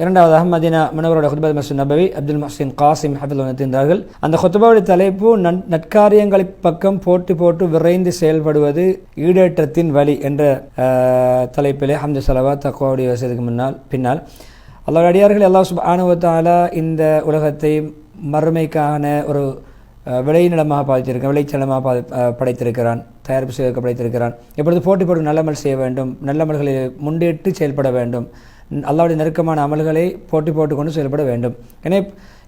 இரண்டாவதாக மதீனா முனவரோட ஹுத்பத் மசூத் நபவி அப்துல் மஹ்சின் காசிம் ஹபில் வந்திருந்தார்கள் அந்த ஹுத்பாவுடைய தலைப்பு நன் நற்காரியங்களை பக்கம் போட்டு போட்டு விரைந்து செயல்படுவது ஈடேற்றத்தின் வழி என்ற தலைப்பிலே ஹம்து சலவா தக்குவாவுடைய வசதிக்கு முன்னால் பின்னால். அல்லாவுடைய அடியார்கள் அல்லாஹ் சுபானுவத்தாலா இந்த உலகத்தை மறுமைக்கான ஒரு விளைநிலமாக பாதித்திருக்கிறான் விளைச்சலமாக பாதி படைத்திருக்கிறான். தயாரிப்பு செய்வதற்கு படைத்திருக்கிறான். எப்பொழுது போட்டி போட்டு நல்லமல் செய்ய வேண்டும் நல்லமல்களை முன்னிட்டு செயல்பட வேண்டும் அல்லாவுடைய நெருக்கமான அமல்களை போட்டி போட்டுக்கொண்டு செயல்பட வேண்டும். எனவே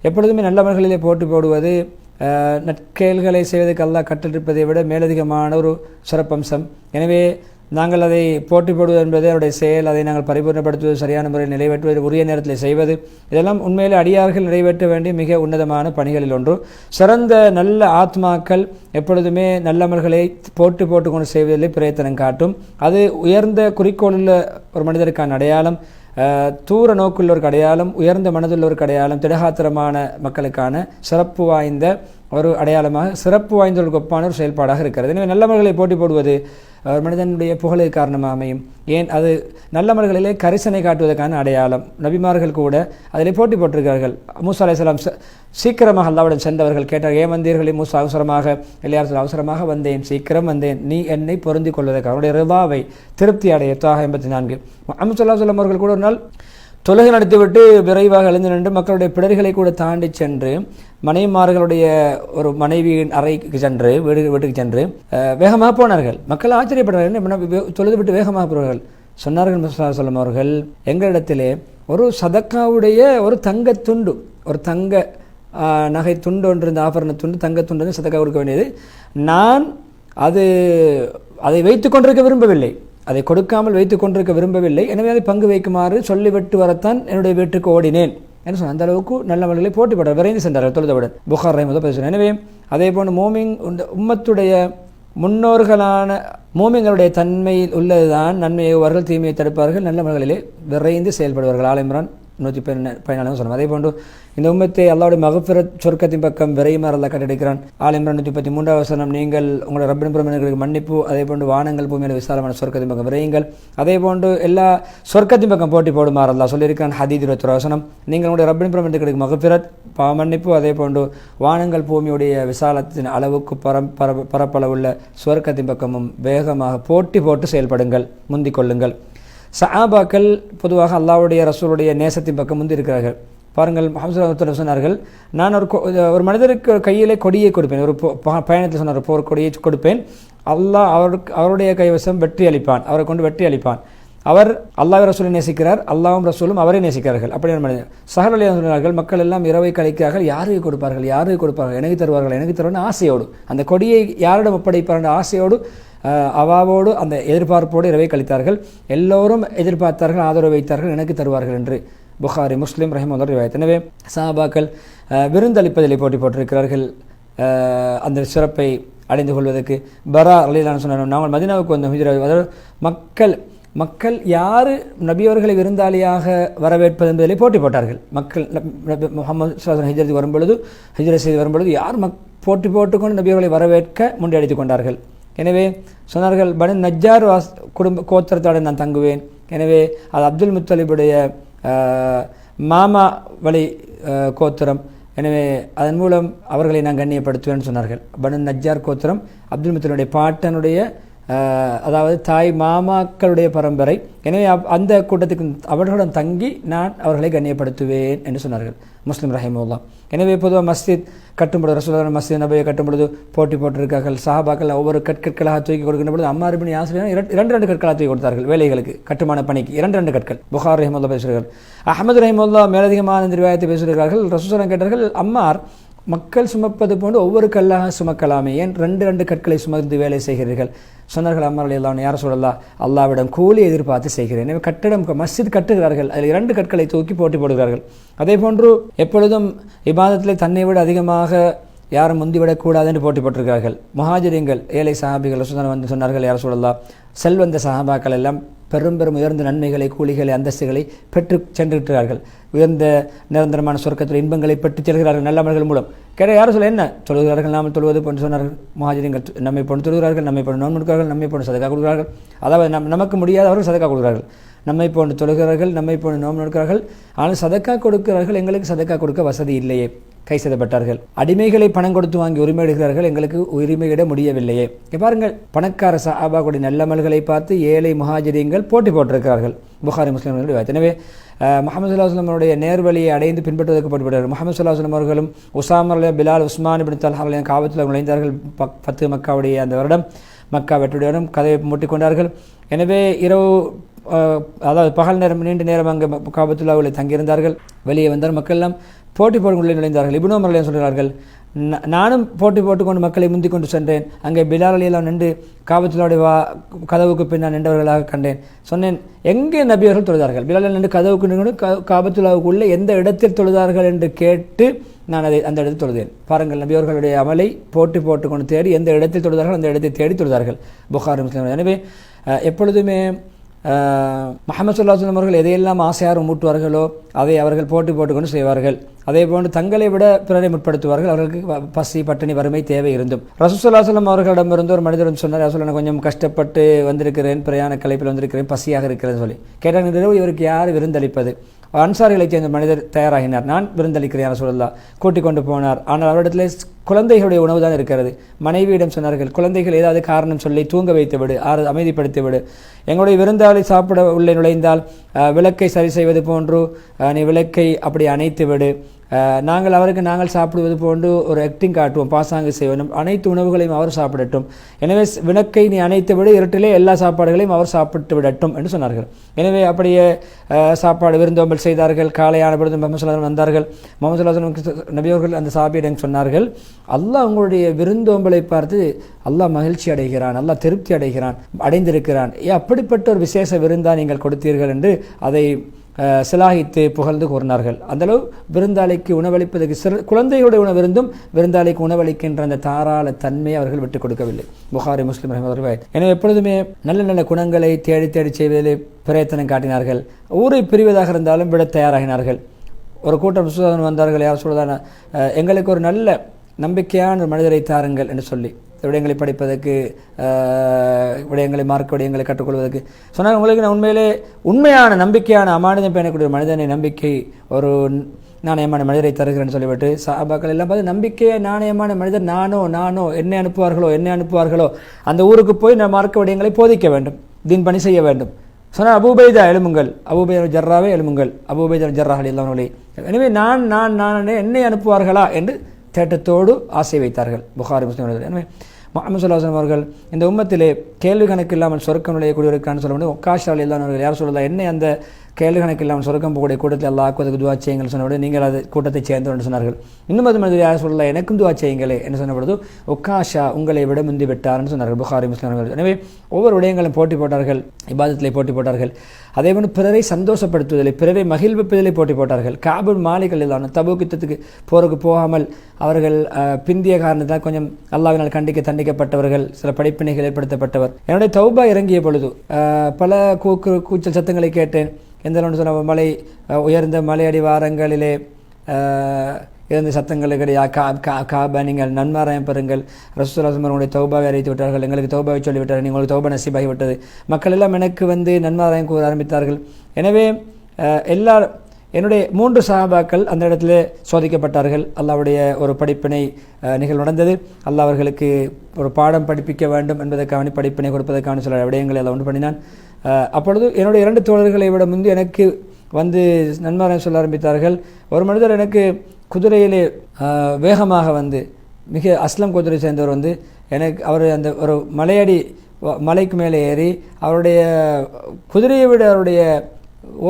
எப்பொழுதுமே நல்ல அமல்களிலே போட்டி போடுவது அஹ், நற்கேள்களை செய்வதற்கு அல்லா கட்டிருப்பதை விட மேலதிகமான ஒரு சிறப்பம்சம். எனவே நாங்கள் அதை போட்டி போடுவது என்பது அவருடைய செயல். அதை நாங்கள் பரிபூர்ணப்படுத்துவது சரியான முறையில் நிறைவேற்றுவது உரிய நேரத்தில் செய்வது. இதெல்லாம் உண்மையிலே அடியார்கள் நிறைவேற்ற வேண்டிய மிக உன்னதமான பணிகளில் ஒன்று. சிறந்த நல்ல ஆத்மாக்கள் எப்பொழுதுமே நல்லமல்களை போட்டு போட்டுக்கொண்டு செய்வதிலே பிரயத்தனம் காட்டும். அது உயர்ந்த குறிக்கோளுள்ள ஒரு மனிதருக்கான அடையாளம். தூர நோக்குள்ளோருக்கு அடையாளம். உயர்ந்த மனதுள்ளோருக்கு அடையாளம். திடகாத்திரமான மக்களுக்கான சிறப்பு வாய்ந்த ஒரு அடையாளமாக சிறப்பு வாய்ந்த ஒரு ஒப்பான ஒரு செயல்பாடாக இருக்கிறது. எனவே நல்லவர்களை போட்டி போடுவது ஒரு மனிதனுடைய புகழை காரணமாக அமையும். ஏன்? அது நல்லவர்களிலே கரிசனை காட்டுவதற்கான அடையாளம். நபிமார்கள் கூட அதிலே போட்டி போட்டிருக்கிறார்கள். மூசா அலையாம் ச சீக்கிரமாக அல்லாவுடன் சென்றவர்கள் கேட்டார் ஏன் வந்தீர்களே மூசா? அவசரமாக இல்லையார் அவசரமாக வந்தேன் சீக்கிரம் வந்தேன். நீ என்னை பொருந்திக் கொள்வதற்கு அவருடைய ரிவாவை திருப்தி அடைய தாக எண்பத்தி நான்கு. அமுசல்லா சொல்லம் அவர்கள் கூட ஒரு நாள் தொழுகை நடத்திவிட்டு விரைவாக எழுந்து நின்று மக்களுடைய பிடர்களை கூட தாண்டி சென்று மனைவிமார்களுடைய ஒரு மனைவியின் அறைக்கு சென்று வீடு வீட்டுக்கு சென்று வேகமாக போனார்கள். மக்கள் ஆச்சரியப்படுறார்கள் என்ன தொழுது விட்டு வேகமாக போவார்கள் சொன்னார்கள் சொல்லும் அவர்கள் எங்களிடத்திலே ஒரு சதக்காவுடைய ஒரு தங்க துண்டு ஒரு தங்க நகை துண்டு ஒன்று இருந்த ஆபரண துண்டு தங்க துண்டு சதக்கா கொடுக்க வேண்டியது. நான் அது அதை வைத்து கொண்டிருக்க விரும்பவில்லை. அதை கொடுக்காமல் வைத்து கொண்டிருக்க விரும்பவில்லை. எனவே அதை பங்கு வைக்குமாறு சொல்லிவிட்டு வரத்தான் என்னுடைய வீட்டுக்கு ஓடினேன். என்ன சொன்ன? அந்த அளவுக்கு நல்லவர்களை போட்டி போட விரைந்து சென்றார்கள். தொழுதவுடன். புகார் ரஹிமது பேசுகிறேன் எனவே அதே போன்று மோமிங் உம்மத்துடைய முன்னோர்களான மோமிங்களுடைய தன்மையில் உள்ளதுதான் நன்மையை அவர்கள் தீமையை தடுப்பார்கள். நல்ல மகளிலே விரைந்து செயல்படுவார்கள். ஆலிம்ரான் நூற்றி பதினாலாம் சொன்னோம். அதே போன்று இந்த உம்மத்தை அல்லாவுடைய மகப்பிர சொர்க்கத்தின் பக்கம் விரையுமாறு அல்லா கட்டடிக்கிறான் ஆலிம்ரான் நூற்றி பத்தி மூன்றாவது வசனம் நீங்கள் உங்களோட ரப்பின் பிரமணர்களுக்கு மன்னிப்பு அதே போன்று வானங்கள் பூமியில் விசாலமான சொர்க்கத்தின் பக்கம் விரையுங்கள். அதே போன்று எல்லா சொர்க்கத்தின் பக்கம் போட்டி போடுமாறு அல்லா சொல்லியிருக்கிறான் ஹதீத் இருபத்தி வசனம். நீங்கள் உங்களுடைய ரப்பின் பிரமணர்களுக்கு மகப்பிரத் மன்னிப்பு அதே போன்று வானங்கள் பூமியுடைய விசாலத்தின் அளவுக்கு பரம் பர பரப்பளவுள்ள சொர்க்கத்தின் பக்கமும் வேகமாக போட்டி போட்டு செயல்படுங்கள் முந்திக் கொள்ளுங்கள். சஹாபாக்கள் பொதுவாக அல்லாவுடைய ரசூலுடைய நேசத்தின் பக்கம் வந்து இருக்கிறார்கள். பாருங்கள் முகமது சொன்னார்கள் நான் ஒரு கொ- ஒரு மனிதருக்கு கையிலே கொடியை கொடுப்பேன் ஒரு ப- பயணத்தில் சொன்னார் போர் கொடியை கொடுப்பேன். அல்லாஹ் அவருக்கு அவருடைய கைவசம் வெற்றி அளிப்பான் அவரை கொண்டு வெற்றி அளிப்பான். அவர் அல்லாஹ் ரசூலை நேசிக்கிறார் அல்லாவும் ரசூலும் அவரை நேசிக்கிறார்கள். அப்படியான மனிதர் சஹர் அலி சொன்னார்கள் மக்கள் எல்லாம் இரவை கழிக்கிறார்கள் யாருக்கு கொடுப்பார்கள் யாருக்கு கொடுப்பார்கள் எனக்கு தருவார்கள் எனக்கு தருவார்கள் ஆசையோடு அந்த கொடியை யாரிடம் ஒப்படைப்பார்கள் ஆசையோடு அவாவோடு அந்த எதிர்பார்ப்போடு இரவை கழித்தார்கள். எல்லோரும் எதிர்பார்த்தார்கள் ஆதரவு வைத்தார்கள் எனக்கு தருவார்கள் என்று புகாரி முஸ்லீம் ரஹிமுல்லா ரிவாயத். எனவே சஹாபாக்கள் அஹ், விருந்தளிப்பதிலே போட்டி போட்டிருக்கிறார்கள். அந்த சிறப்பை அடைந்து கொள்வதற்கு. பரா அலிலான சொன்னார் நாங்கள் மதினாவுக்கு வந்த ஹிஜ்ரா. அதாவது மக்கள் மக்கள் யார் நபியவர்களை விருந்தாளியாக வரவேற்பது என்பதிலே போட்டி போட்டார்கள். மக்கள் நபி- முகமது சாசன் ஹிஜரத்து வரும்பொழுது ஹிஜ்ரத் செய்து வரும்பொழுது யார் மக் போட்டி போட்டுக்கொண்டு நபியவர்களை வரவேற்க முன்னெடுத்து கொண்டார்கள்? எனவே சொன்னார்கள் பனு நஜ்ஜார் வாஸ் குடும்ப கோத்திரத்தோடு நான் தங்குவேன். எனவே அது அப்துல் முத்தலிபுடைய மாமா வழி கோத்திரம். எனவே அதன் மூலம் அவர்களை நான் கண்ணியப்படுத்துவேன் சொன்னார்கள். பனு நஜ்ஜார் கோத்திரம் அப்துல் முத்தலிபுடைய பாட்டனுடைய அதாவது தாய் மாமாக்களுடைய பரம்பரை. எனவே அப்- அந்த கூட்டத்துக்கு அவர்களுடன் தங்கி நான் அவர்களை கண்ணியப்படுத்துவேன் என்று சொன்னார்கள். முஸ்லீம் ரஹிமுல்லா எனவே பொதுவாக மஸ்ஜித் கட்டும்பொழுது ரசூலான மஸ்ஜித் நபையை கட்டும்பொழுது போட்டி போட்டிருக்கார்கள். சஹாபாக்கள் ஒவ்வொரு கற்கற்களாக தூக்கி கொடுக்கின்ற பொழுது அம்மா இருபின் ஆசிரியர் இரண்டு ரெண்டு கற்களாக தூக்கி கொடுத்தார்கள் வேலைகளுக்கு. கட்டுமான பணிக்கு இரண்டு ரெண்டு கற்கள். புகார் ரஹிமுல்லா பேசுகிறார்கள். அஹமது ரஹிமுல்லா மேலதிகமான இந்த ரிவாயத்தை பேசுகிறார்கள் ரசூசரம் கேட்டார்கள் அம்மார் மக்கள் சுமப்பது போன்று ஒவ்வொரு கல்லாக சுமக்கலாமே. ஏன் ரெண்டு ரெண்டு கற்களை சுமந்து வேலை செய்கிறீர்கள்? சொன்னார்கள் அம்மார்கள் எல்லாம் யார் சொல்லலாம் அல்லாவிடம் கூலி எதிர்பார்த்து செய்கிறேன். எனவே கட்டிடம் மஸ்ஜித் கட்டுகிறார்கள். அதில் இரண்டு கற்களை தூக்கி போட்டி போடுகிறார்கள். அதே போன்று எப்பொழுதும் இபாதத்திலே தன்னை விட அதிகமாக யாரும் முந்திவிடக்கூடாது என்று போட்டி போட்டிருக்கிறார்கள். மகாஜரியங்கள் ஏழை சஹாபிகள் சுதனம் வந்து சொன்னார்கள் யார் சொல்லலாம் செல்வந்த சஹாபாக்கள் எல்லாம் பெரும் பெரும் உயர்ந்த நன்மைகளை கூலிகளை அந்தஸ்துகளை பெற்று சென்றிருக்கிறார்கள். உயர்ந்த நிரந்தரமான சொர்க்கத்தில் இன்பங்களை பெற்று செல்கிறார்கள் நல்ல மூலம். கேட்ட யாரும் சொல்ல என்ன? சொல்கிறார்கள் நாம் தொழுவது போன்று சொன்னார்கள். மகாஜினங்கள் நம்மை போன்று தொழுகிறார்கள் நம்மை போன்று நோன்பு கொடுக்கிறார்கள் நம்மை போன்று சதக்கா கொடுக்கிறார்கள். அதாவது நம் நமக்கு முடியாதவர்கள் சதக்கா கொடுக்கிறார்கள். நம்மை போன்று தொழுகிறார்கள் நம்மை போன்று நோன்பு நடக்கிறார்கள் ஆனால் சதக்கா கொடுக்கிறார்கள் எங்களுக்கு சதக்கா கொடுக்க வசதி இல்லையே. கை செய்தப்பட்டார்கள் அடிமைகளை பணம் கொடுத்து வாங்கி உரிமையிடுகிறார்கள் எங்களுக்கு உரிமையிட முடியவில்லையே. பாருங்கள் பணக்கார சஹாபாக்குடைய நல்லமல்களை பார்த்து ஏழை முஹாஜிரியங்கள் போட்டி போட்டிருக்கிறார்கள். புகாரி முஸ்லீம்களுடைய எனவே முகமது சுல்லாஸ்லமருடைய நேர்வழியை அடைந்து பின்பற்றுவதற்கு போட்டுவிட்டார்கள் முகமது சுல்லாஸ்லம் அவர்களும் உசாமர் பிலால் உஸ்மான் பின் தல்ஹாலையும் காவத்தில் நுழைந்தார்கள். பத்து மக்காவுடைய அந்த வருடம் மக்கா வெற்றியுடனும் கதையை மூட்டிக்கொண்டார்கள். எனவே இரவு அதாவது பகல் நேரம் நீண்ட நேரம் அங்கே காபத்துல்லாவில் தங்கியிருந்தார்கள். வெளியே வந்தார் மக்கள் எல்லாம் போட்டி போட்டுக்குள்ளே நுழைந்தார்கள். இபுனோ மரலையும் சொல்கிறார்கள் நானும் போட்டி போட்டுக்கொண்டு மக்களை முந்தி கொண்டு சென்றேன். அங்கே பிலால் நின்று காபத்துலாவுடைய வா கதவுக்கு பின்னால் நின்றவர்களாக கண்டேன். சொன்னேன் எங்கே நபியர்கள் தொழுதார்கள்? பிலாலில் நின்று கதவுக்கு நின்று காபத்துலாவுக்குள்ளே எந்த இடத்தில் தொழுதார்கள் என்று கேட்டு நான் அதை அந்த இடத்தில் தொழுதேன். பாருங்கள் நபியவர்களுடைய அமலை போட்டி போட்டுக்கொண்டு தேடி எந்த இடத்தில் தொழுதார்கள் அந்த இடத்தை தேடி தொழுதார்கள். புகார் முஸ்லீம். எனவே எப்பொழுதுமே மஹமது சொல்லாஸ்லம் அவர்கள் எதையெல்லாம் ஆசையார் மூட்டுவார்களோ அதை அவர்கள் போட்டி போட்டுக்கொண்டு செய்வார்கள். அதே போன்று தங்களை விட பிறரை முற்படுத்துவார்கள். அவர்களுக்கு பசி பட்டினி வறுமை தேவை இருந்தும். ரசூசல்லாஸ்லம் அவர்களிடமிருந்து ஒரு மனிதர் வந்து சொன்னார் ரசூல் நான் கொஞ்சம் கஷ்டப்பட்டு வந்திருக்கிறேன். பிரயாண கலைப்பில் வந்திருக்கிறேன். பசியாக இருக்கிறேன்னு சொல்லி. கேட்டாங்க இரவு இவருக்கு யார் விருந்தளிப்பது? அன்சாரிகளை சேர்ந்த மனிதர் தயாராகினார். நான் விருந்தளிக்கிறேன் சொல்லலா கூட்டிக் கொண்டு போனார். ஆனால் அவரிடத்தில் குழந்தைகளுடைய உணவு தான் இருக்கிறது. மனைவியிடம் சொன்னார்கள் குழந்தைகள் ஏதாவது காரணம் சொல்லி தூங்க வைத்து விடு ஆறு அமைதிப்படுத்தி விடு எங்களுடைய விருந்தாளி சாப்பிட உள்ளே நுழைந்தால் விளக்கை சரி செய்வது போன்று நீ விளக்கை அப்படி அணைத்து விடு நாங்கள் அவருக்கு நாங்கள் சாப்பிடுவது போன்று ஒரு ஆக்டிங் காட்டுவோம் பாசாங்கு செய்வோம். அனைத்து உணவுகளையும் அவர் சாப்பிடட்டும். எனவே விளக்கை நீ அணைத்து விடு இருட்டிலே எல்லா சாப்பாடுகளையும் அவர் சாப்பிட்டு விடட்டும் என்று சொன்னார்கள். எனவே அப்படியே சாப்பாடு விருந்தோம்பல் செய்தார்கள். காலையான பொழுது முகமது வந்தார்கள். முகமது சொல்லாசலம் நபியவர்கள் அந்த சாபியிடம் சொன்னார்கள் அல்லாஹ் உங்களுடைய விருந்தோம்பலை பார்த்து அல்லாஹ் மகிழ்ச்சி அடைகிறான் அல்லாஹ் திருப்தி அடைகிறான் அடைந்திருக்கிறான். ஏ அப்படிப்பட்ட ஒரு விசேஷ விருந்தா நீங்கள் கொடுத்தீர்கள் என்று அதை சிலாகித்து புகழ்ந்து கூறினார்கள். அந்தளவு விருந்தாளிக்கு உணவளிப்பதற்கு சிற குழந்தைகளுடைய உணவிருந்தும் விருந்தாளிக்கு உணவளிக்கின்ற அந்த தாராள தன்மையை அவர்கள் விட்டுக் கொடுக்கவில்லை. புகாரி முஸ்லிம் ரஹமது எனவே எப்பொழுதுமே நல்ல நல்ல குணங்களை தேடி தேடி செய்வதிலே பிரயத்தனம் காட்டினார்கள். ஊரை பிரிவதாக இருந்தாலும் விட தயாராகினார்கள். ஒரு கூட்டம் சுதாதன் வந்தார்கள் யார் சொல்வதான எங்களுக்கு ஒரு நல்ல நம்பிக்கையான ஒரு மனிதரை தாருங்கள் என்று சொல்லி விடயங்களை படிப்பதற்கு விடயங்களை மார்க்க விடயங்களை கற்றுக்கொள்வதற்கு. சொன்னால் உங்களுக்கு நான் உண்மையிலே உண்மையான நம்பிக்கையான அமானிதம் பேணக்கூடிய ஒரு மனிதனை நம்பிக்கை ஒரு நாணயமான மனிதரை தருகிறேன்னு சொல்லிவிட்டு சாபாக்கள் எல்லாம் பார்த்து நம்பிக்கையை நாணயமான மனிதர் நானோ நானோ என்னை அனுப்புவார்களோ என்னை அனுப்புவார்களோ அந்த ஊருக்கு போய் நான் மார்க்க விடயங்களை போதிக்க வேண்டும் தீன் பணி செய்ய வேண்டும். சொன்னால் அபூபைதா எழுமுங்கள் அபூபைதா ஜர்ராவே எழுமுங்கள் அபூபைதா ஜர்ராஹலி எல்லாம் எனவே நான் நான் நான் என்னை அனுப்புவார்களா என்று தேட்டத்தோடு ஆசை வைத்தார்கள். புகாரி முஸ்லீம் எனவே முகமது அவர்கள் இந்த உம்மத்திலே கேள்வி கணக்கு இல்லாமல் சொர்க்கம் நுழையக்கூடியவருக்கான சொல்ல முடியும். ஒக்காஷ் அலி அவர்கள் யார் சொல்லலாம் என்ன அந்த கேள்வி கணக்கு இல்லாமல் சொர்க்கம் போகக்கூடிய கூட்டத்தில் எல்லாம் ஆக்குவதற்கு துவா செய்யுங்கள் சொன்னபோது நீங்கள் அது கூட்டத்தை சேர்ந்தோம் என்று சொன்னார்கள். இன்னும் அது மனிதர் யார் சொல்லலாம் எனக்கும் துவா செய்யுங்களே என்று சொன்னபொழுது ஒக்காஷா உங்களை விட முந்தி விட்டார்னு சொன்னார்கள். புகாரி முஸ்லிம் எனவே ஒவ்வொரு விடயங்களும் போட்டி போட்டார்கள் இபாதத்தில் போட்டி போட்டார்கள். அதே போன்று பிறரை சந்தோஷப்படுத்துவதில்லை பிறரை மகிழ்விப்பதிலே போட்டி போட்டார்கள். காபூல் மாலிகள் தான் தபூக் யுத்தத்துக்கு போருக்கு போகாமல் அவர்கள் பிந்திய காரணத்தால் கொஞ்சம் அல்லாவினால் கண்டிக்க தண்டிக்கப்பட்டவர்கள் சில படிப்பினைகள் ஏற்படுத்தப்பட்டவர். என்னுடைய தௌபா இறங்கிய பொழுது பல கூக்கு கூச்சல் சத்தங்களை கேட்டேன். எந்த சொன்ன மலை உயர்ந்த மலையடி வாரங்களிலே இருந்து சத்தங்கள் கிடையா கா கா காபா நீங்கள் நன்மாராயம் பெறுங்கள். ரசூலாசமர் தௌபாவை அறிவித்து விட்டார்கள். எங்களுக்கு தௌபாவை சொல்லிவிட்டார்கள். நீங்கள் உங்களுக்கு தௌபா நசீபாகிவிட்டது மக்கள் எல்லாம் எனக்கு வந்து நன்மாராயம் கூற ஆரம்பித்தார்கள். எனவே எல்லா என்னுடைய மூன்று சஹாபாக்கள் அந்த இடத்துல சோதிக்கப்பட்டார்கள். அல்லாவுடைய ஒரு படிப்பினை நிகழ்வு நடந்தது. அல்லா அவர்களுக்கு ஒரு பாடம் படிப்பிக்க வேண்டும் என்பதற்கான படிப்பினை கொடுப்பதற்கான சில விடயங்களை எல்லாம் ஒன்று பண்ணினான். அப்பொழுது என்னுடைய இரண்டு தோழர்களை விட முன்பு எனக்கு வந்து நன்மாராயம் சொல்ல ஆரம்பித்தார்கள். ஒரு மனிதர் எனக்கு குதிரையிலே வேகமாக வந்து மிக அஸ்லம் குதிரை சேர்ந்தவர் வந்து எனக்கு அவர் அந்த ஒரு மலையடி மலைக்கு மேலே ஏறி அவருடைய குதிரையை விட அவருடைய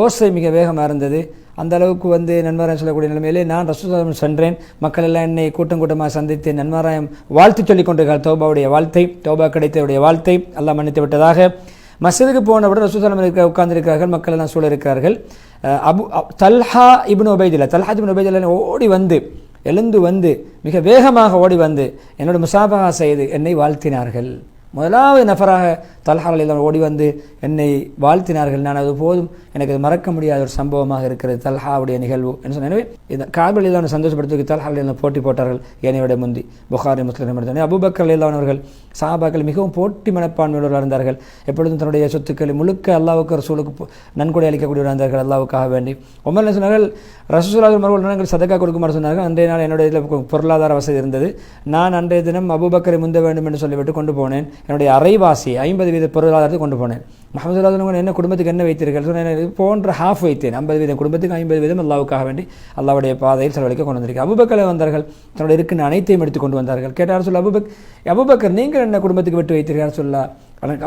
ஓசை மிக வேகமாக இருந்தது. அந்த அளவுக்கு வந்து நன்மாராயம் சொல்லக்கூடிய நிலைமையிலே நான் ரசூசாதம் சென்றேன். மக்கள் எல்லாம் என்னை கூட்டம் கூட்டமாக சந்தித்து நன்மாராயம் வாழ்த்து சொல்லிக் கொண்டிருக்கிறார் தௌபாவுடைய வாழ்த்தை தௌபா கிடைத்தவுடைய வாழ்த்தை எல்லாம் மன்னித்து விட்டதாக. மசிதுக்கு போனவுடன் ரசூசாலம் இருக்க உட்கார்ந்திருக்கிறார்கள். மக்கள் எல்லாம் சூழ இருக்கிறார்கள். அபு அப்- Talha ibn Ubaidullah Talha ibn Ubaidullah ஓடி வந்து எழுந்து வந்து மிக வேகமாக ஓடி வந்து என்னோட முசாபகா செய்து என்னை வாழ்த்தினார்கள். முதலாவது நபராக தல்ஹாலில் ஓடி வந்து என்னை வாழ்த்தினார்கள். நான் அது போதும் எனக்கு அது மறக்க முடியாத ஒரு சம்பவமாக இருக்கிறது. தல்ஹாவுடைய நிகழ்வு என்று சொன்ன. எனவே இந்த காபலில் தான் சந்தோஷப்படுத்தி தல்ஹாலில் போட்டி போட்டார்கள். ஏனையோட முந்தி புகாரி முஸ்லிம் எடுத்தாங்க அபுபக்கர் அவர்கள் சாபாக்கள் மிகவும் போட்டி மனப்பான்மையுள்ளவர்கள் இருந்தார்கள். எப்பொழுதும் தன்னுடைய சொத்துக்களை முழுக்க அல்லாவுக்கு ரசூலுக்கு நன்கொடை அளிக்கக்கூடியவராக இருந்தார்கள். அல்லாவுக்காக வேண்டி. உமர் சொன்னார்கள் ரசூலாக மறுபடியும் நாங்கள் சதக்கா கொடுக்குமாறு சொன்னார்கள். அன்றைய நாள் என்னுடைய இதில் பொருளாதார வசதி இருந்தது. நான் அன்றைய தினம் அபுபக்கரை முந்த வேண்டும் என்று சொல்லிவிட்டு கொண்டு போனேன். என்னுடைய அரைவாசி ஐம்பது வீத பொருளாதாரத்தை கொண்டு போனேன். முகமது என்ன குடும்பத்துக்கு என்ன வைத்தீர்கள்? சொன்னேன் இது போன்ற ஹாஃப் வைத்தேன். ஐம்பது வீதம் குடும்பத்துக்கு ஐம்பது வீதம் அல்லாவுக்காக வேண்டி அல்லாவுடைய பாதையில் செலவழிக்க கொண்டு வந்திருக்கேன். அபுபக்கரை வந்தார்கள் தன்னுடைய இருக்கின்ற அனைத்தையும் எடுத்து கொண்டு வந்தார்கள். கேட்டார் சொல்ல அபுபக் அபுபக்கர் நீங்கள் என்ன குடும்பத்துக்கு விட்டு வைத்தீர்கள் சொல்ல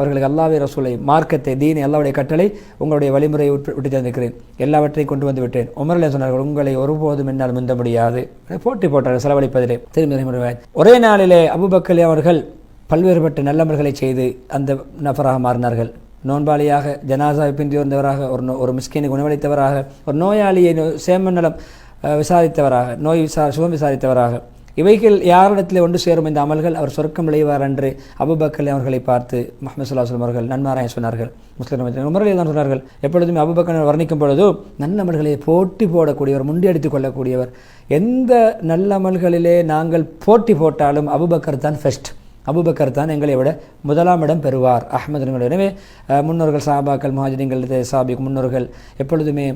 அவர்களுக்கு அல்லாவே ரசூலை மார்க்கத்தை தீனை அல்லாவுடைய கட்டளை உங்களுடைய வழிமுறையை விட்டு விட்டு தந்திருக்கிறேன். எல்லாவற்றையும் கொண்டு வந்து விட்டேன். உமரில் சொன்னார்கள் உங்களை ஒருபோதும் என்னால் முந்த முடியாது. போட்டி போட்டார்கள் செலவழிப்பதிலே. திரும்பி ஒரே நாளிலே அபுபக்கலி அவர்கள் பல்வேறுபட்ட நல்லமல்களை செய்து அந்த நபராக மாறினார்கள். நோன்பாளியாக ஜனாசாவை பிந்தி வந்தவராக ஒரு நோ- ஒரு மிஸ்கினுக்கு உணவளித்தவராக ஒரு நோயாளியை நோ- சேம நலம் விசாரித்தவராக நோய் விசா சுகம் விசாரித்தவராக. இவைகள் யாரிடத்தில் ஒன்று சேரும் இந்த அமல்கள் அவர் சொர்க்கம் விளைவார் என்று அபுபக்கல் அவர்களை பார்த்து முகமது சுல்லாஸ்லம் அவர்கள் நன்மாராயம் சொன்னார்கள். முஸ்லிம் உமரில் தான் சொன்னார்கள். எப்பொழுதுமே அபுபக்கர் வர்ணிக்கும் பொழுதோ நல்லமல்களை போட்டி போடக்கூடியவர் முண்டியடித்துக் கொள்ளக்கூடியவர். எந்த நல்லமல்களிலே நாங்கள் போட்டி போட்டாலும் அபுபக்கர் தான் ஃபெஸ்ட் அபுபக்கர் தான் எங்களை விட முதலாம் இடம் பெறுவார். அஹ்மது எனவே முன்னோர்கள் சாபாக்கள் மஹாஜினிங்கள் சாபிக் முன்னோர்கள் எப்பொழுதுமே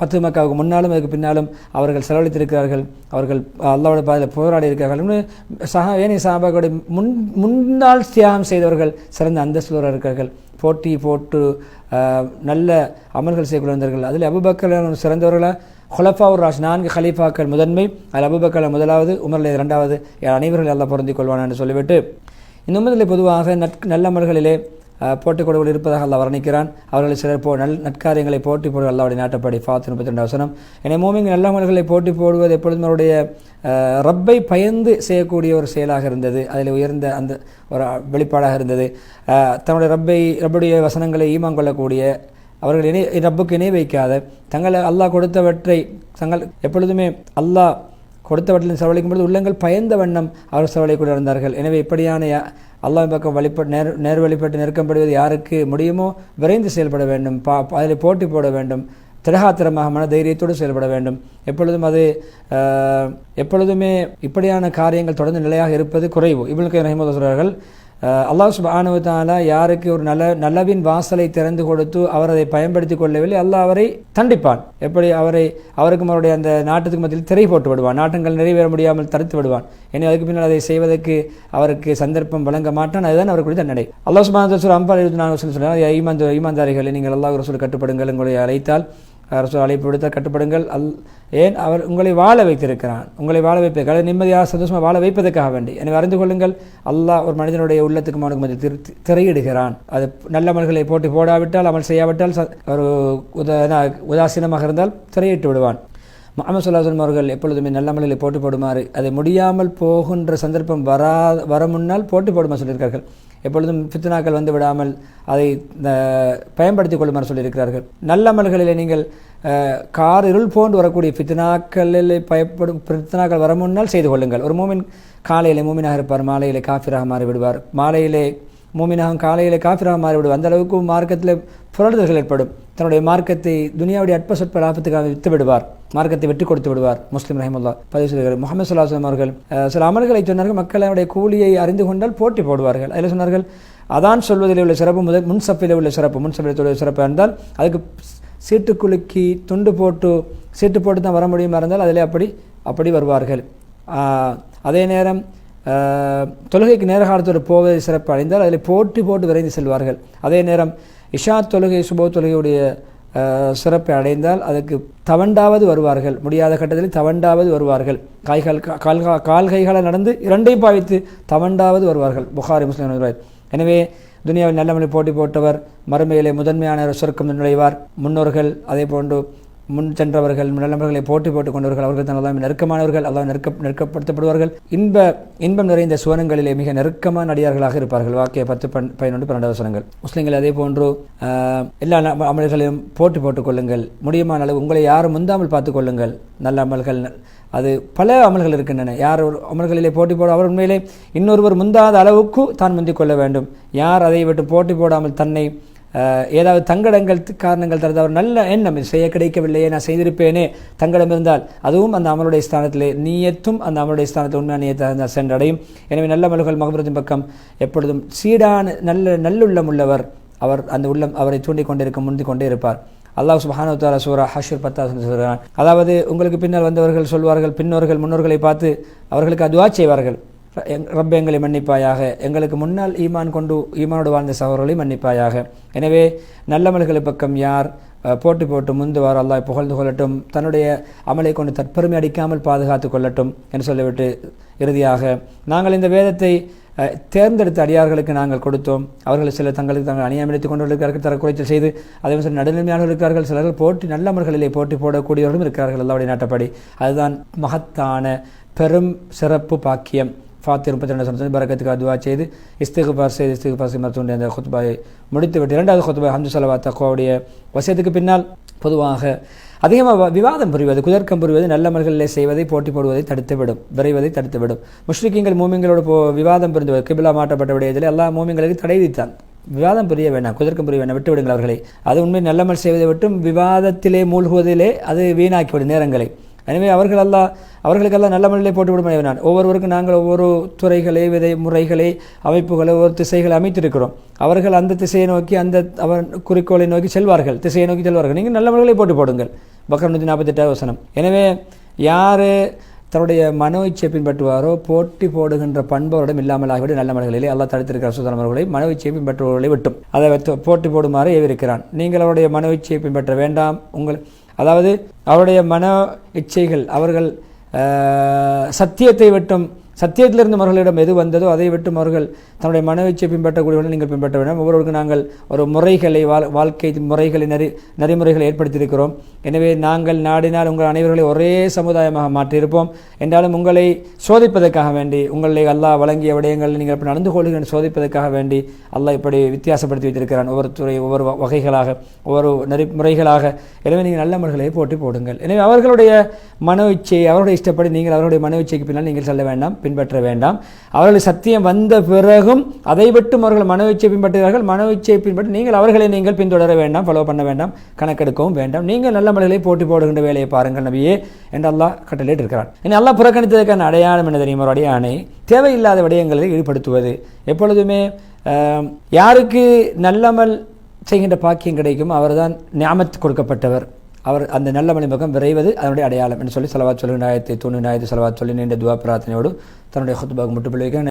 பத்து மக்காவுக்கு முன்னாலும் அதுக்கு பின்னாலும் அவர்கள் செலவழித்திருக்கிறார்கள். அவர்கள் அல்லாவோட பாதையில் போராடி இருக்கிறார்கள். சஹா ஏனைய சாபாக்களுடைய முன் முன்னால் தியாகம் செய்தவர்கள் சிறந்த அந்தஸ்துலர் இருக்கிறார்கள். போட்டி போட்டு நல்ல அமல்கள் செய்யக்கூடிய வந்தார்கள் அதில் அபுபக்கர் ஹொலஃபா ஹுலஃபாவுர் ராஷ் நான்கு ஹலீஃபாக்கள் முதன்மை அல் அபுபக்கர் முதலாவது உமரில் இரண்டாவது அனைவர்கள் எல்லாம் பொருந்திக் கொள்வான் என்று சொல்லிவிட்டு இந்த உமதில் பொதுவாக நட் நல்லமல்களிலே அஹ், போட்டிக் இருப்பதாக அல்லா வர்ணிக்கிறான். அவர்கள் சிலர் போ நல் நற்காரியங்களை போட்டி போடுவது அல்லாவுடைய நாட்டப்படி ஃபாத்து முப்பத்தி ரெண்டு வசனம். எனவே மூமிங் நல்லமல்களை போட்டி போடுவது எப்பொழுதும் அவருடைய ரப்பை பயந்து செய்யக்கூடிய ஒரு செயலாக இருந்தது. அதில் உயர்ந்த அந்த ஒரு வெளிப்பாடாக இருந்தது. தன்னுடைய ரப்பை ரப்புடைய வசனங்களை ஈமாங்கொள்ளக்கூடிய அவர்கள் இணை ரப்புக்கு இணை வைக்காத. தங்களை அல்லாஹ் கொடுத்தவற்றை தங்கள் எப்பொழுதுமே அல்லாஹ் கொடுத்தவற்றில் செலவழிக்கும் பொழுது உள்ளங்கள் பயந்த வண்ணம் அவர் செலவழிக்கூட இருந்தார்கள். எனவே இப்படியான அல்லாஹ் பக்கம் வழிபட்டு நேர் நேர் வழிபட்டு நெருக்கப்படுவது யாருக்கு முடியுமோ விரைந்து செயல்பட வேண்டும். பா அதில் போட்டி போட வேண்டும். திடகாத்திரமாக மன தைரியத்தோடு செயல்பட வேண்டும். எப்பொழுதும் அது எப்பொழுதுமே இப்படியான காரியங்கள் தொடர்ந்து நிலையாக இருப்பது குறைவு. இவளுக்கு ரஹிமது சொல்கிறார்கள் அல்லாஹ் சுப்ஹானஹு யாருக்கு ஒரு நல்ல நல்லவின் வாசலை திறந்து கொடுத்து அவர் அதை பயன்படுத்தி கொள்ளவில்லை அல்லாஹ் அவரை தண்டிப்பான். எப்படி அவரை அவருக்கும் அவருடைய அந்த நாட்டுக்கு மத்தியில் திரை போட்டு விடுவான் நாட்டங்கள் நிறைவேற முடியாமல் தடுத்து விடுவான். இனி அதுக்கு பின்னால் அதை செய்வதற்கு அவருக்கு சந்தர்ப்பம் வழங்க மாட்டான் அதுதான் அவருக்குரிய தண்டனை. அல்லாஹ் சுபான் தஆலா அம்பா எழுபத்தி நாலு சொன்னார் ஈமான் நீங்கள் அல்லாஹ் ரசூல் கட்டுப்படுங்கள் உங்களை அழைத்தால் அரசு அழைப்பு விடுத்தால் கட்டுப்படுங்கள். அல் ஏன் அவர் உங்களை வாழ வைத்திருக்கிறான் உங்களை வாழ வைப்பதற்காக நிம்மதியாக சந்தோஷமாக வாழ வைப்பதற்காக வேண்டி. எனவே அறிந்து கொள்ளுங்கள் அல்லாஹ் ஒரு மனிதனுடைய உள்ளத்துக்கு அவனுக்கு மத்திய திரு திரையிடுகிறான். அது நல்ல அமல்களை போட்டு போடாவிட்டால் அமல் செய்யாவிட்டால் ச- ஒரு உத என்ன, உதாசீனமாக இருந்தால் திரையிட்டு விடுவான். முகமது சுல்லாசன் அவர்கள் எப்பொழுதுமே நல்ல மலையில் போட்டு போடுமாறு அதை முடியாமல் போகின்ற சந்தர்ப்பம் வரா வர முன்னால் போட்டு போடுமா சொல்லியிருக்கார்கள் எப்பொழுதும் ஃபித்னாக்கள் வந்து விடாமல் அதை பயன்படுத்தி கொள்ளுமாறு சொல்லியிருக்கிறார்கள். நல்ல அமல்களிலே நீங்கள் கார் இருள் போன்று வரக்கூடிய ஃபித்னாக்களில் பயப்படும் ஃபித்னாக்கள் வர முன்னால் செய்து கொள்ளுங்கள். ஒரு மூமின் காலையிலே மூமினாக இருப்பார். மாலையிலே காஃபிராக மாறி விடுவார் மாலையிலே மூமினாகும் காலையில் காஃபிராக மாறிவிடும். அந்த அளவுக்கு மார்க்கத்தில் புரடுதல்கள் ஏற்படும். தன்னுடைய மார்க்கத்தை துனியாவுடைய அற்ப சொற்ப லாபத்துக்காக வித்து விடுவார். மார்க்கத்தை வெற்றி கொடுத்து விடுவார். முஸ்லீம் ரஹிமுல்லா பதிவு செய்கிறார் முகமது சுல்லாஸ்லாம் அவர்கள் சில அமல்களை சொன்னார்கள். மக்களுடைய கூலியை அறிந்து கொண்டால் போட்டி போடுவார்கள். அதில் சொன்னார்கள் அதான் சொல்வதில் உள்ள சிறப்பு முதல் முன்சப்பில் உள்ள சிறப்பு. முன்சப்பிலத்துடைய சிறப்பு இருந்தால் அதுக்கு சீட்டு குலுக்கி துண்டு போட்டு சீட்டு போட்டு தான் வர முடியுமா இருந்தால் அதிலே அப்படி அப்படி வருவார்கள். அதே நேரம் தொழுகைக்கு நேர காலத்தோடு போவதை சிறப்பு அடைந்தால் அதில் போட்டி போட்டு விரைந்து செல்வார்கள். அதே நேரம் இஷா தொழுகை சுபோ தொழுகையுடைய சிறப்பை அடைந்தால் அதுக்கு தவண்டாவது வருவார்கள். முடியாத கட்டத்தில் தவண்டாவது வருவார்கள். காய்கள் கால் கால் நடந்து இரண்டையும் பாவித்து தவண்டாவது வருவார்கள். புகாரி முஸ்லிம் வருவார் எனவே துனியாவில் நல்ல போட்டி போட்டவர் மறுமையிலே முதன்மையான சொர்க்கம் நுழைவார். முன்னோர்கள் அதே போன்று முன் சென்றவர்கள் நல்லவர்களை போட்டி போட்டுக் கொண்டவர்கள் அவர்கள் தான் நெருக்கமானவர்கள் அல்லாஹ் நெருக்க நெருக்கப்படுத்தப்படுவார்கள் இன்ப இன்பம் நிறைந்த சுவனங்களிலே மிக நெருக்கமான அடியார்களாக இருப்பார்கள். வாக்கிய பத்து பன் பதினொன்று பன்னெண்டு வசனங்கள் முஸ்லீம்கள் அதே போன்று எல்லா ந- அமல்களையும் போட்டி போட்டுக் கொள்ளுங்கள் முடியுமான அளவு உங்களை யாரும் முந்தாமல் பார்த்துக் கொள்ளுங்கள் நல்ல அமல்கள் அது பல அமல்கள் இருக்கின்றன. யார் ஒரு அமல்களிலே போட்டி போட அவர் உண்மையிலே இன்னொருவர் முந்தாத அளவுக்கு தான் முந்திக் கொள்ள வேண்டும். யார் அதை விட்டு போட்டி போடாமல் தன்னை ஏதாவது தங்கடங்கள் காரணங்கள் தரது. அவர் நல்ல எண்ணம் இது செய்ய கிடைக்கவில்லையே நான் செய்திருப்பேனே தங்கடம் இருந்தால் அதுவும் அந்த அமலுடைய ஸ்தானத்திலே நீயத்தும் அந்த அமலுடைய ஸ்தானத்தில் உண்மையான நீயத்தாக சென்றடையும். எனவே நல்ல மலுகள் மகபுரத்தின் பக்கம் எப்பொழுதும் சீடான நல்ல நல்லுள்ளம் உள்ளவர் அவர் அந்த உள்ளம் அவரை தூண்டிக் கொண்டிருக்க முந்தி கொண்டே இருப்பார். அல்லாஹ் சுபஹானுத்தால சூரா ஹஷூர் பத்தாவது சொல்கிறான். அதாவது உங்களுக்கு பின்னால் வந்தவர்கள் சொல்வார்கள் பின்னோர்கள் முன்னோர்களை பார்த்து அவர்களுக்கு அதுவா செய்வார்கள். ரப்ப எங்களை மன்னிப்பாயாக. எங்களுக்கு முன்னால் ஈமான் கொண்டு ஈமானோடு வாழ்ந்த சகோதரர்களை மன்னிப்பாயாக. எனவே நல்லமல்களை பக்கம் யார் போட்டு போட்டி போட்டு முந்துவார் அல்லாஹ் புகழ்ந்து கொள்ளட்டும். தன்னுடைய அமலை கொண்டு தற்பெருமை அடிக்காமல் பாதுகாத்து கொள்ளட்டும் என்று சொல்லிவிட்டு இறுதியாக நாங்கள் இந்த வேதத்தை தேர்ந்தெடுத்த அடியார்களுக்கு நாங்கள் கொடுத்தோம். அவர்கள் சில தங்களுக்கு தங்கள் அநியாயம் எடுத்துக் கொண்டிருக்கிறார்கள் தர செய்து அதே சில நடுநிலைமையாளர்கள் இருக்கிறார்கள். சிலர்கள் போட்டி நல்ல அமல்களிலே போட்டி போடக்கூடியவர்களும் இருக்கிறார்கள் அல்லாவுடைய நாட்டப்படி. அதுதான் மகத்தான பெரும் சிறப்பு பாக்கியம். ஃபாத்தி முப்பத்தி ரெண்டு சொன்ன பரக்கத்துக்கு அதுவா செய்து இஸ்திகுபார் செய்து இஸ்திகுபார் செய்து மருத்துவ அந்த குத்துபாயை முடித்துவிட்டு இரண்டாவது குத்துபாய் ஹம்து சலவா தக்குவாவுடைய வசியத்துக்கு பின்னால் பொதுவாக அதிகமாக விவாதம் புரிவது குதர்க்கம் புரிவது நல்ல மல்களிலே செய்வதை போட்டி போடுவதை தடுத்துவிடும் விரைவதை தடுத்துவிடும். முஷ்ரிக்கிங்கள் மூமிங்களோட போ விவாதம் புரிந்து கிபிலா மாற்றப்பட்ட விடயத்தில் எல்லா மூமிங்களுக்கு தடை விதித்தான். விவாதம் புரிய வேண்டாம் குதர்க்கம் புரிய வேண்டாம் விட்டு விடுங்கள் அவர்களை. அது உண்மை நல்லமல் செய்வதை விட்டும் விவாதத்திலே மூழ்குவதிலே அது வீணாக்கிவிடும் நேரங்களை. எனவே அவர்கள் அல்லா அவர்களுக்கெல்லாம் நல்ல மனிலே போட்டுவிடும் நான். ஒவ்வொருவருக்கும் நாங்கள் ஒவ்வொரு துறைகளை விதை முறைகளை அமைப்புகளை ஒவ்வொரு திசைகளை அமைத்திருக்கிறோம். அவர்கள் அந்த திசையை நோக்கி அந்த அவன் குறிக்கோளை நோக்கி செல்வார்கள். திசையை நோக்கி செல்வார்கள். நீங்கள் நல்ல மனிதர்களை போட்டு போடுங்கள். பக்கம் நூற்றி நாற்பத்தெட்டாவது வசனம். எனவே யார் தன்னுடைய மனோ இச்சையை பின்பற்றுவாரோ போட்டி போடுகின்ற பண்பவரிடம் இல்லாமல் ஆகிவிட நல்ல மனிதர்களிலே எல்லா தடுத்திருக்கிற சுதனம் மனோ இச்சையை பின்பற்றுபவர்களை விட்டும். அதை போட்டி போடுமாறு ஏவிருக்கிறான். நீங்கள் அவருடைய மனோ இச்சையை பின்பற்ற வேண்டாம். உங்கள் அதாவது அவருடைய மன இச்சைகள் அவர்கள் சத்தியத்தை விட்டும் சத்தியத்திலிருந்து அவர்களிடம் எது வந்ததோ அதை விட்டு அவர்கள் தன்னுடைய மன பின்பற்றக்கூடியவர்கள் நீங்கள் பின்பற்ற வேண்டும். ஒவ்வொருவருக்கும் நாங்கள் ஒரு முறைகளை வாழ் வாழ்க்கை முறைகளை நெறி நெறிமுறைகளை ஏற்படுத்தியிருக்கிறோம். எனவே நாங்கள் நாடினால் உங்கள் அனைவர்களை ஒரே சமுதாயமாக மாற்றியிருப்போம். என்றாலும் உங்களை சோதிப்பதற்காக வேண்டி உங்களை அல்லாஹ் வழங்கிய விடயங்கள் நீங்கள் எப்படி நடந்து கொள்கிறேன் சோதிப்பதற்காக வேண்டி அல்லாஹ் இப்படி வித்தியாசப்படுத்தி வைத்திருக்கிறான். ஒவ்வொரு துறை ஒவ்வொரு வகைகளாக ஒவ்வொரு நெறிமுறைகளாக எனவே நீங்கள் நல்ல முறைகளை போட்டி போடுங்கள். எனவே அவர்களுடைய மனோ அவருடைய இஷ்டப்படி நீங்கள் அவருடைய மனோச்சைக்கு பின்னால் நீங்கள் செல்ல வேண்டாம். பின்பற்ற வேண்டாம். அவர்கள் சத்தியம் வந்த பிறகும் அதை விட்டும் அவர்கள் மனோ பின்பற்றுகிறார்கள். மனோ பின்பற்றி நீங்கள் அவர்களை நீங்கள் பின்தொடர வேண்டாம் ஃபாலோ பண்ண வேண்டாம் கணக்கெடுக்கவும் வேண்டாம். நீங்கள் நல்ல மலைகளை போட்டி போடுகின்ற வேலையை பாருங்கள் நபியே என்று அல்லாஹ் கட்டளையிட்டு இருக்கிறான். இனி அல்லாஹ் புறக்கணித்ததற்கான அடையாளம் என்ன தெரியுமா? ஒரு அடையானை தேவையில்லாத விடயங்களில் ஈடுபடுத்துவது. எப்பொழுதுமே யாருக்கு நல்லமல் செய்கின்ற பாக்கியம் கிடைக்கும் அவர்தான் ஞாமத் கொடுக்கப்பட்டவர். அவர் அந்த நல்ல மணி விரைவது அதனுடைய அடையாளம் என்று சொல்லி செலவாத் சொல்லி நாயத்தை தூணு நாயத்தை செலவாத் சொல்லி நீண்ட துவா பிரார்த்தனையோடு தன்னுடைய ஹுத்பாக முட்டுப்பிள்ளைக்க